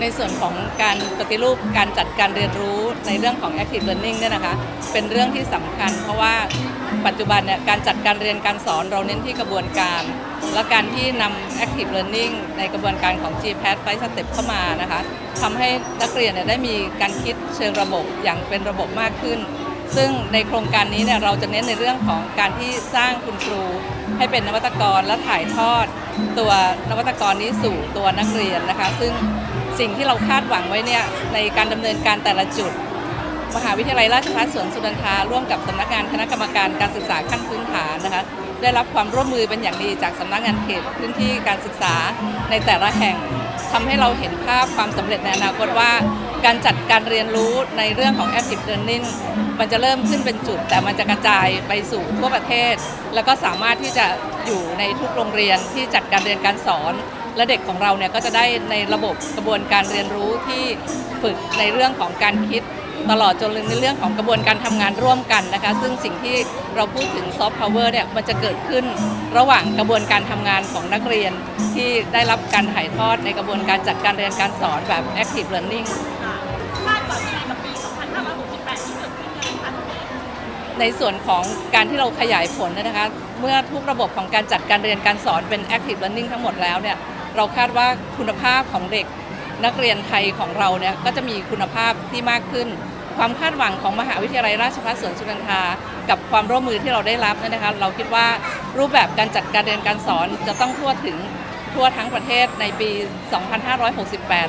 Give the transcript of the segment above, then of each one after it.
ในส่วนของการปฏิรูปการจัดการเรียนรู้ในเรื่องของ active learning เนี่ยนะคะ เป็นเรื่องที่สำคัญ เพราะว่าปัจจุบันเนี่ยการจัดการเรียนการสอนเราเน้นที่กระบวนการ และการที่นำ active learning ในกระบวนการของ GPAT ไฟสเต็ปเข้ามานะคะทำให้นักเรียนเนี่ยได้มีการคิดเชิงระบบอย่างเป็นระบบมากขึ้น ซึ่งในโครงการนี้เนี่ยเราจะเน้นในเรื่องของการที่สร้างคุณครู ให้เป็นนวัตกรและถ่ายทอด ตัวนวัตกรนี้สู่ตัวนักเรียนนะคะ ซึ่งสิ่งที่เราคาดหวังไว้เนี่ยในการดำเนินการแต่ละจุด มหาวิทยาลัยราชภัฏสวนสุนันทาร่วมกับสำนักงานคณะกรรมการการศึกษาขั้นพื้นฐานนะคะ ได้รับความร่วมมือเป็นอย่างดีจากสำนักงานเขตพื้นที่การศึกษาในแต่ละแห่งทำให้เราเห็นภาพความสำเร็จในอนาคตว่า การจัดการเรียนรู้ในเรื่องของ active learning มันจะเริ่มขึ้นเป็นจุด แต่มันจะกระจายไปสู่ทั่วประเทศ แล้วก็สามารถที่จะอยู่ในทุกโรงเรียนที่จัดการเรียนการสอน และเด็กของเราเนี่ยก็จะได้ในระบบกระบวนการเรียนรู้ที่ฝึกในเรื่องของการคิด ตลอดจนในเรื่องของกระบวนการทำงานร่วมกันนะคะ ซึ่งสิ่งที่เราพูดถึงซอฟต์พาวเวอร์เนี่ยมันจะเกิดขึ้นระหว่างกระบวนการทำงานของนักเรียนที่ได้รับการถ่ายทอดในกระบวนการจัดการเรียนการสอนแบบ active learning คที่เกิดขึ้นยังในส่วนของการที่เราขยายผลนยนะคะเมื่อทุกระบบของการจัดการเรียนการสอนเป็น active learning ทั้งหมดแล้วเนี่ยเราคาดว่าคุณภาพของเด็ก นักเรียนไทยของเราเนี่ยก็จะมีคุณภาพที่มากขึ้น ความคาดหวังของมหาวิทยาลัยราชภัฏสวนสุนันทา กับความร่วมมือที่เราได้รับเนยนะคะ เราคิดว่ารูปแบบการจัดการเรียนการสอนจะต้องทั่วถึงทั่วทั้งประเทศในปี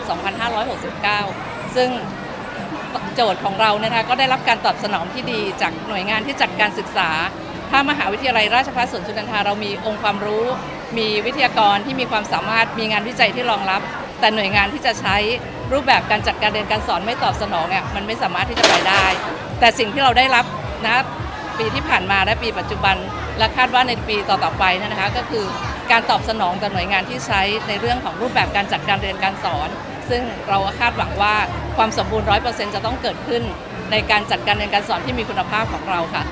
2568-2569 ซึ่งโจทย์ของเราเนี่ยนะคะก็ได้รับการตอบสนองที่ดีจากหน่วยงานที่จัดการศึกษา ถ้ามหาวิทยาลัยราชภัฏสวนสุนันทาเรามีองค์ความรู้ มีวิทยากรที่มีความสามารถ มีงานวิจัยที่รองรับ แต่หน่วยงานที่จะใช้รูปแบบการจัดการเรียนการสอนไม่ตอบสนองเนี่ยมันไม่สามารถที่จะไปได้ แต่สิ่งที่เราได้รับนะปีที่ผ่านมาและปีปัจจุบัน และคาดว่าในปีต่อๆไปนะคะ ก็คือการตอบสนองต่อหน่วยงานที่ใช้ในเรื่องของรูปแบบการจัดการเรียนการสอน ซึ่งเราคาดหวังว่าความสมบูรณ์ร้อยเปอร์เซ็นต์จะต้องเกิดขึ้น ในการจัดการเรียนการสอนที่มีคุณภาพของเราค่ะ